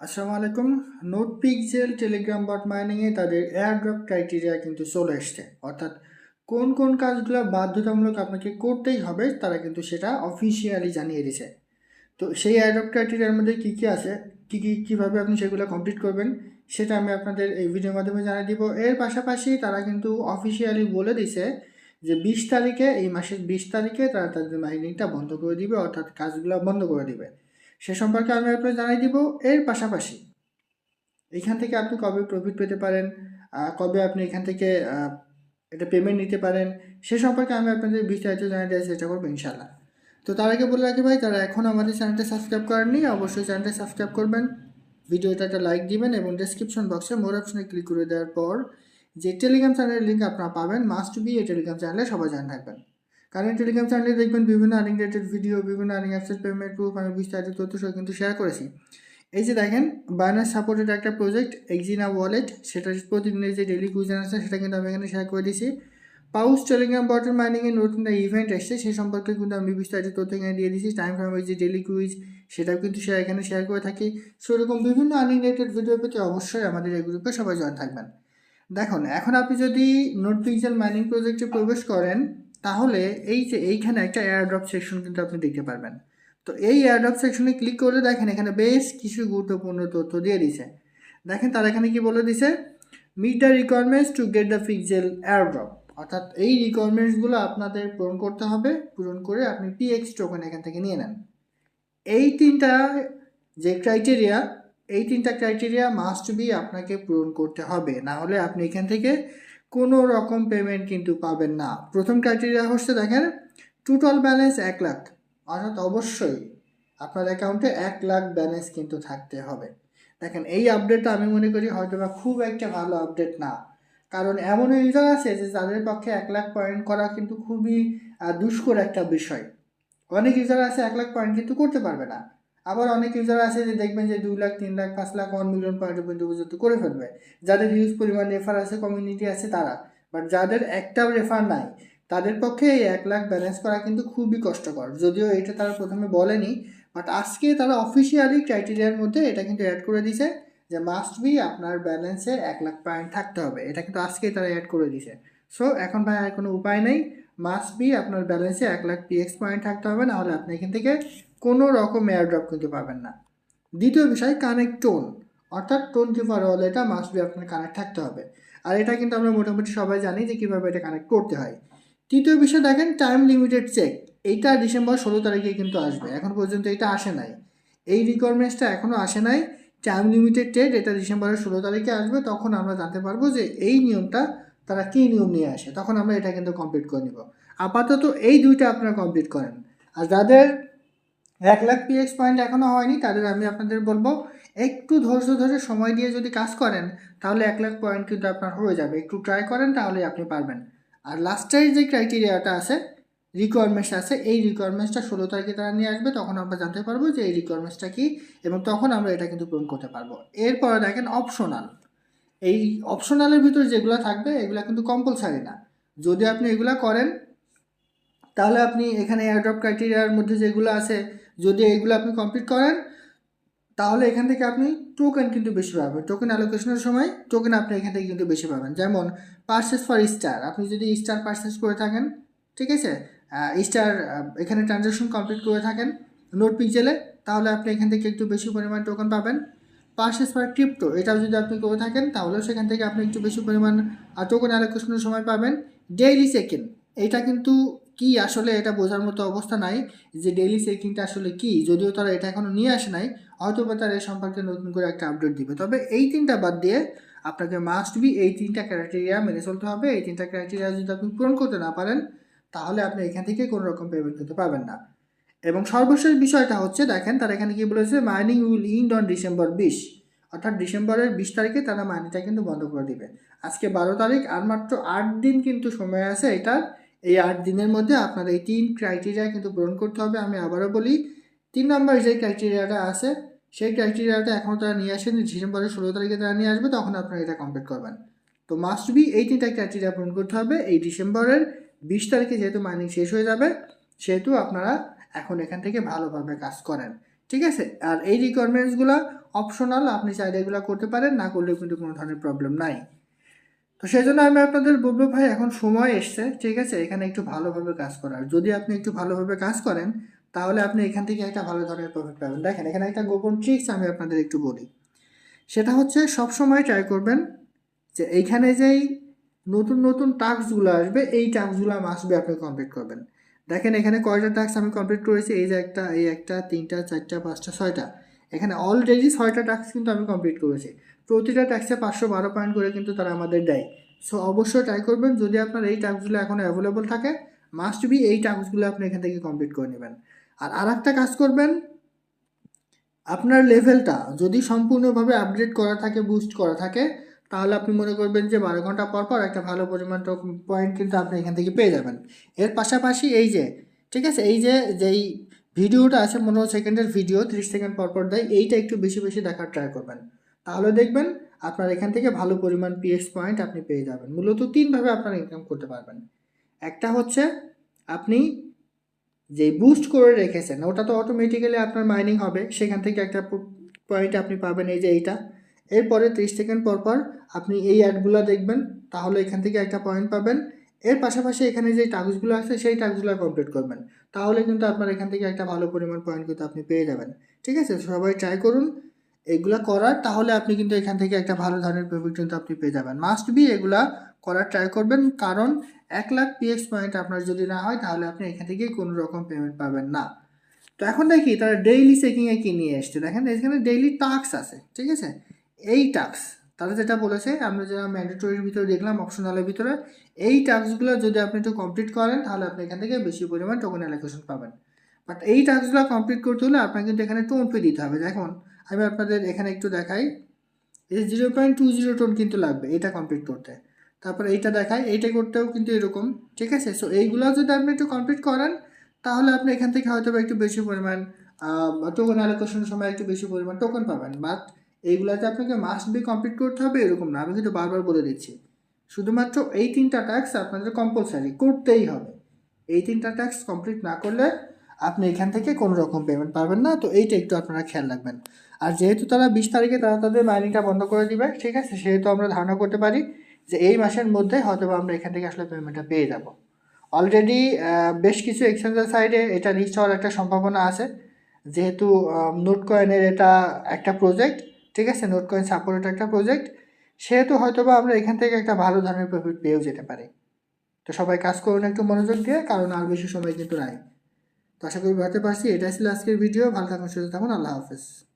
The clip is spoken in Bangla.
আসসালামু আলাইকুম। নোট পিক্সেল টেলিগ্রাম বট মাইনিংয়ে তাদের এয়ারড্রপ ক্রাইটেরিয়া কিন্তু চলে এসছে। অর্থাৎ কোন কোন কাজগুলো বাধ্যতামূলক আপনাকে করতেই হবে, তারা কিন্তু সেটা অফিসিয়ালি জানিয়ে দিছে তো সেই এয়ারড্রপ ক্রাইটেরিয়ার মধ্যে কী কী আছে, কী কী, কীভাবে আপনি সেগুলো কমপ্লিট করবেন, সেটা আমি আপনাদের এই ভিডিওর মাধ্যমে জানিয়ে দিব। এর পাশাপাশি তারা কিন্তু অফিসিয়ালি বলে দিছে যে বিশ তারিখে, এই মাসের বিশ তারিখে তারা তাদের মাইনিংটা বন্ধ করে দিবে, অর্থাৎ কাজগুলো বন্ধ করে দিবে। সে সম্পর্কে আমি আপনাকে জানিয়ে দিব। এর পাশাপাশি এখান থেকে আপনি কবে প্রফিট পেতে পারেন কবে আপনি এখান থেকে এটা পেমেন্ট নিতে পারেন, সে সম্পর্কে আমি আপনাদের বিস্তারিত জানিয়ে দেওয়ার চেষ্টা করব ইনশাল্লাহ তো তার আগে বলে রাখি ভাই, যারা এখন আমাদের চ্যানেলটা সাবস্ক্রাইব করেননি, অবশ্যই চ্যানেলটা সাবস্ক্রাইব করবেন। ভিডিওটা একটা লাইক দিবেন এবং ডেসক্রিপশন বক্সে মোর অপশনে ক্লিক করে দেওয়ার পর যে টেলিগ্রাম চ্যানেলের লিঙ্ক আপনারা পাবেন মাস্ট বি এই টেলিগ্রাম চ্যানেলে সবাই জানা থাকবেন। কারণ টেলিগ্রাম চ্যানেলে দেখবেন বিভিন্ন আর্নিং রিলেটেড ভিডিও বিভিন্ন আর্নিং অ্যাপসের পেমেন্ট প্রুফ আমি বিস্তারিত তথ্য সহ কিন্তু শেয়ার করেছি। এই যে দেখেন বায়ানার সাপোর্টেড একটা প্রজেক্ট এক্সিনা ওয়ালেট সেটা প্রতিদিনের যে ডেলি কুইজন আছে সেটা কিন্তু আমি এখানে শেয়ার করে দিয়েছি। পাউস টেলিগ্রাম বটন মাইনিংয়ে নতুন একটা ইভেন্ট এসছে সেই সম্পর্কে কিন্তু আমি বিস্তারিত তথ্য এখানে দিয়ে দিয়েছি। টাইম ফ্রেমের যে ডেলি কুইজ সেটাও কিন্তু শেয়ার এখানে শেয়ার করে থাকি। সেরকম বিভিন্ন আর্নিং রিলেটেড ভিডিও পেতে অবশ্যই আমাদের এই গ্রুপে সবাই জয়েন থাকবেন। দেখুন, এখন আপনি যদি নোট পিক্সেল মাইনিং প্রজেক্টে প্রবেশ করেন তাহলে এই যে এইখানে একটা এয়ারড্রপ সেকশন কিন্তু আপনি দেখতে পারবেন। তো এই এয়ারড্রপ সেকশনে ক্লিক করলে দেখেন এখানে বেশ কিছু গুরুত্বপূর্ণ তথ্য দিয়ে দিছে। দেখেন তারা এখানে কি বলে দিছে? Meet the requirements to get the pixel airdrop অর্থাৎ এই রিকোয়ারমেন্টসগুলো আপনাদের পূরণ করতে হবে। পূরণ করে আপনি পিএক্স টোকেন এখান থেকে নিয়ে নেন। এই তিনটা যে ক্রাইটেরিয়া এই তিনটা ক্রাইটেরিয়া মাস্ট বি আপনাকে পূরণ করতে হবে। না হলে আপনি এখান থেকে কোনো রকম পেমেন্ট কিন্তু পাবেন না। প্রথম ক্রাইটেরিয়া হচ্ছে দেখেন টোটাল ব্যালেন্স এক লাখ। অর্থাৎ অবশ্যই আপনার অ্যাকাউন্টে এক লাখ ব্যালেন্স কিন্তু থাকতে হবে। দেখেন, এই আপডেটটা আমি মনে করি হয়তো বা খুব একটা ভালো আপডেট না। কারণ এমন ইউজার আছে যে যাদের পক্ষে এক লাখ পয়েন্ট করা কিন্তু খুবই দুষ্কর একটা বিষয়। অনেক ইউজার আছে এক লাখ পয়েন্ট কিন্তু করতে পারবে না। আবার অনেক ইউজার আছে যে দেখবেন যে দুই লাখ, তিন লাখ, পাঁচ লাখ ওয়ান মিলিয়ন পয়েন্ট পর্যন্ত করে ফেলবে। যাদের হিউজ পরিমাণ রেফার আছে কমিউনিটি আছে তারা। বাট যাদের একটাও রেফার নাই, তাদের পক্ষে এই এক লাখ ব্যালেন্স করা কিন্তু খুবই কষ্টকর। যদিও এটা তারা প্রথমে বলেনি বাট আজকে তারা অফিসিয়ালি ক্রাইটেরিয়ার মধ্যে এটা কিন্তু অ্যাড করে দিছে যে মাস্ট বি আপনার ব্যালেন্সে এক লাখ পয়েন্ট থাকতে হবে। এটা কিন্তু আজকেই তারা অ্যাড করে দিছে সো এখন ভাই আর কোনো উপায় নেই। মাস্ট বি আপনার ব্যালেন্সে এক লাখ পিএক্স পয়েন্ট থাকতে হবে, নাহলে আপনি এখান থেকে কোনো রকম এয়ারড্রপ কিন্তু পাবেন না। দ্বিতীয় বিষয় কানেক্ট টোন অর্থাৎ টোয়েন্টি ফোর আওয়ার এটা মাস্ট বি আপনার কানেক্ট থাকতে হবে। আর এটা কিন্তু আমরা মোটামুটি সবাই জানি যে কীভাবে এটা কানেক্ট করতে হয়। তৃতীয় বিষয় দেখেন টাইম লিমিটেড চেক এইটা ডিসেম্বর ষোলো তারিখে কিন্তু আসবে। এখন পর্যন্ত এটা আসে নাই। এই রিকোয়ারমেন্টসটা এখনও আসে নাই। টাইম লিমিটেড ট্রেড এটা ডিসেম্বরের ষোলো তারিখে আসবে। তখন আমরা জানতে পারব যে এই নিয়মটা তারা কী নিয়ম নিয়ে আসে। তখন আমরা এটা কিন্তু কমপ্লিট করে নিব। আপাতত এই দুইটা আপনারা কমপ্লিট করেন। আর যাদের এক লাখ পিএক্স পয়েন্ট এখনও হয়নি তাদের আমি আপনাদের বলব, একটু ধৈর্য ধরে সময় দিয়ে যদি কাজ করেন, তাহলে এক লাখ পয়েন্ট কিন্তু আপনার হয়ে যাবে। একটু ট্রাই করেন তাহলে আপনি পারবেন। আর লাস্টের যে ক্রাইটেরিয়াটা আছে রিকোয়ারমেন্টস আছে, এই রিকোয়ারমেন্টসটা ষোলো তারিখে তারা নিয়ে আসবে, তখন আমরা জানতে পারব যে এই রিকোয়ারমেন্টসটা কী, এবং তখন আমরা এটা কিন্তু পূরণ করতে পারব। এরপরে দেখেন অপশনাল এই অপশনালের ভিতরে যেগুলো থাকবে, এগুলো কিন্তু কম্পালসারি না। যদি আপনি এগুলো করেন, তাহলে আপনি এখানে এয়ারড্রপ ক্রাইটেরিয়ার মধ্যে যেগুলো আছে যদি এইগুলো আপনি কমপ্লিট করেন, তাহলে এখান থেকে আপনি টোকেন কিন্তু বেশি পাবেন। টোকেন অ্যালোকেশনের সময় টোকেন আপনি এখান থেকে কিন্তু বেশি পাবেন। যেমন পারচেস ফর স্টার আপনি যদি স্টার পারচেস করে থাকেন, ঠিক আছে? স্টার এখানে ট্রানজ্যাকশন কমপ্লিট করে থাকেন নোট পিকজেলে, তাহলে আপনি এখান থেকে একটু বেশি পরিমাণ টোকেন পাবেন। পার্সেস ফর ক্রিপ্টো এটাও যদি আপনি করে থাকেন, তাহলেও সেখান থেকে আপনি একটু বেশি পরিমাণ টোকেন অ্যালোকেশনের সময় পাবেন। ডেইলি সেকেন্ড এটা কিন্তু কি আসলে এটা বোঝার মতো অবস্থা নাই যে ডেইলি চেকিংটা আসলে কি? যদিও তারা এটা এখনও নিয়ে আসে নাই হয়তো বা তারা এ সম্পর্কে নতুন করে একটা আপডেট দিবে। তবে এই তিনটা বাদ দিয়ে আপনাকে মাস্ট বি এই তিনটা ক্রাইটেরিয়া মেনে চলতে হবে। এই তিনটা ক্রাইটেরিয়া যদি আপনি পূরণ করতে না পারেন, তাহলে আপনি এখান থেকে কোনো রকম পেমেন্ট করতে পারবেন না। এবং সর্বশেষ বিষয়টা হচ্ছে, দেখেন তারা এখানে কি বলেছে mining will end on December বিশ। অর্থাৎ ডিসেম্বরের বিশ তারিখে তারা মাইনিংটা কিন্তু বন্ধ করে দিবে। আজকে বারো তারিখ, আর মাত্র আট দিন কিন্তু সময় আছে এটার। এই আট দিনের মধ্যে আপনার এই তিন ক্রাইটেরিয়া কিন্তু পূরণ করতে হবে। আমি আবারও বলি, তিন নম্বর যে ক্রাইটেরিয়াটা আছে, সেই ক্রাইটেরিয়াটা এখনও তারা নিয়ে আসেনি। ডিসেম্বরের ষোলো তারিখে তারা নিয়ে আসবে, তখন আপনারা এটা কমপ্লিট করবেন। তো মাস্ট বি এই তিনটা ক্রাইটেরিয়া পূরণ করতে হবে। এই ডিসেম্বরের বিশ তারিখে যেহেতু মাইনিং শেষ হয়ে যাবে, সেহেতু আপনারা এখন এখান থেকে ভালোভাবে কাজ করেন। ঠিক আছে? আর এই রিকোয়ারমেন্টসগুলো অপশনাল আপনি চাইলে এগুলো করতে পারেন, না করলেও কিন্তু কোনো ধরনের প্রবলেম নাই। তো সেই জন্য আমি আপনাদের বলব, ভাই, এখন সময় এসছে, ঠিক আছে? এখানে একটু ভালোভাবে কাজ করার যদি আপনি একটু ভালোভাবে কাজ করেন, তাহলে আপনি এখান থেকে একটা ভালো ধরনের প্রফিট পাবেন। দেখেন, এখানে একটা গোপন ট্রিক্স আমি আপনাদের একটু বলি। সেটা হচ্ছে সব সময় ট্রাই করবেন যে এইখানে যেই নতুন নতুন টাস্কগুলো আসবে, এই টাস্কগুলো আসবে আপনি কমপ্লিট করবেন। দেখেন, এখানে কয়টা টাস্ক আমি কমপ্লিট করেছি? এই যে একটা, এই একটা, তিনটা, চারটা, পাঁচটা, ছয়টা। এখানে অলরেডি ছয়টা টাস্ক কিন্তু আমি কমপ্লিট করেছি। প্রতিটা ট্যাক্সে পাঁচশো বারো পয়েন্ট করে কিন্তু তারা আমাদের দেয়। সো অবশ্যই ট্রাই করবেন। যদি আপনার এই টাস্কগুলো এখনও অ্যাভেলেবল থাকে মাস্ট বি এই টাস্কগুলো আপনি এখান থেকে কমপ্লিট করে নেবেন। আর আর একটা কাজ করবেন, আপনার লেভেলটা যদি সম্পূর্ণভাবে আপডেট করা থাকে বুস্ট করা থাকে, তাহলে আপনি মনে করবেন যে বারো ঘণ্টা পর পর একটা ভালো পরিমাণ পয়েন্ট কিন্তু আপনি এখান থেকে পেয়ে যাবেন। এর পাশাপাশি এই যে, ঠিক আছে? এই যে, যেই ভিডিওটা আছে পনেরো সেকেন্ডের ভিডিও, ত্রিশ সেকেন্ড পর পর দেয়, এইটা একটু বেশি বেশি দেখার ট্রাই করবেন। তাহলে দেখবেন আপনার এখান থেকে ভালো পরিমাণ পিএস পয়েন্ট আপনি পেয়ে যাবেন। মূলত তিনভাবে আপনার ইনকাম করতে পারবেন। একটা হচ্ছে আপনি যে বুস্ট করে রেখেছেন, ওটা তো অটোমেটিক্যালি আপনার মাইনিং হবে, সেখান থেকে একটা পয়েন্ট আপনি পাবেন এই যে এইটা। এরপরে ত্রিশ সেকেন্ড পর পর আপনি এই অ্যাডগুলো দেখবেন, তাহলে এখান থেকে একটা পয়েন্ট পাবেন। এর পাশাপাশি এখানে যে টাস্কগুলো আছে, সেই টাস্কগুলো কমপ্লিট করবেন। তাহলে কিন্তু আপনার এখান থেকে একটা ভালো পরিমাণ পয়েন্ট কিন্তু আপনি পেয়ে যাবেন। ঠিক আছে? সবাই ট্রাই করুন। এগুলা করার, তাহলে আপনি কিন্তু এখান থেকে একটা ভালো ধরনের প্রফিট কিন্তু আপনি পেয়ে যাবেন। মাস্ট বি এগুলা করার ট্রাই করবেন। কারণ এক লাখ পিএক্স পয়েন্ট আপনার যদি না হয়, তাহলে আপনি এখান থেকে কোনো রকম পেমেন্ট পাবেন না। তো এখন দেখি, তারা ডেইলি চেকিংয়ে কী নিয়ে এসছে? দেখেন, এখানে ডেইলি টাস্ক আছে। ঠিক আছে? এই টাস্ক তারা যেটা বলেছে, আমরা যারা ম্যান্ডেটরির ভিতরে দেখলাম অপশনালের ভিতরে, এই টাস্কগুলো যদি আপনি একটু কমপ্লিট করেন, তাহলে আপনি এখান থেকে বেশি পরিমাণ টোকেন অ্যালোকেশন পাবেন। বাট এই টাস্কগুলো কমপ্লিট করতে হলে আপনাকে কিন্তু এখানে টোন পে দিতে হবে। দেখুন, আমি আপনাদের এখানে একটু দেখাই। এই zero point two zero TON কিন্তু লাগবে এটা কমপ্লিট করতে। তারপর এইটা দেখাই, এইটা করতেও কিন্তু এরকম, ঠিক আছে? সো এইগুলো যদি আপনি একটু কমপ্লিট করেন, তাহলে আপনি এখান থেকে হয়তো একটু বেশি পরিমাণ টোকেন অ্যালোকেশনের সময় একটু বেশি পরিমাণ টোকেন পাবেন। বাট এইগুলাতে আপনাকে মাস্ট বি কমপ্লিট করতে হবে, এরকম না। আমি কিন্তু বারবার বলে দিচ্ছি। শুধুমাত্র এই তিনটা ট্যাক্স আপনাদের কম্পালসারি করতেই হবে। এই তিনটা ট্যাক্স কমপ্লিট না করলে আপনি এখান থেকে কোনো রকম পেমেন্ট পাবেন না। তো এইটা একটু আপনারা খেয়াল রাখবেন। আর যেহেতু তারা বিশ তারিখে তারা তাদের মাইনিংটা বন্ধ করে দিবে, ঠিক আছে? সেহেতু আমরা ধারণা করতে পারি যে এই মাসের মধ্যে হয়তো আমরা এখান থেকে আসলে পেমেন্টটা পেয়ে যাব। অলরেডি বেশ কিছু এক্সচেঞ্জের সাইডে এটা রিচ হওয়ার একটা সম্ভাবনা আছে। যেহেতু নোট কয়েনের এটা একটা প্রজেক্ট ঠিক আছে নোট কয়েন সাপোর্ট একটা প্রজেক্ট সেহেতু হয়তো বা আমরা এখান থেকে একটা ভালো ধরনের প্রফিট পেয়েও যেতে পারি। তো সবাই কাজ করুন একটু মনোযোগ দিয়ে, কারণ আর বেশি সময় কিন্তু নাই। তো আশা করি ভাবতে পারছি, এটাই ছিল আজকের ভিডিও ভালো থাকুন, সুস্থ থাকুন, আল্লাহ হাফেজ।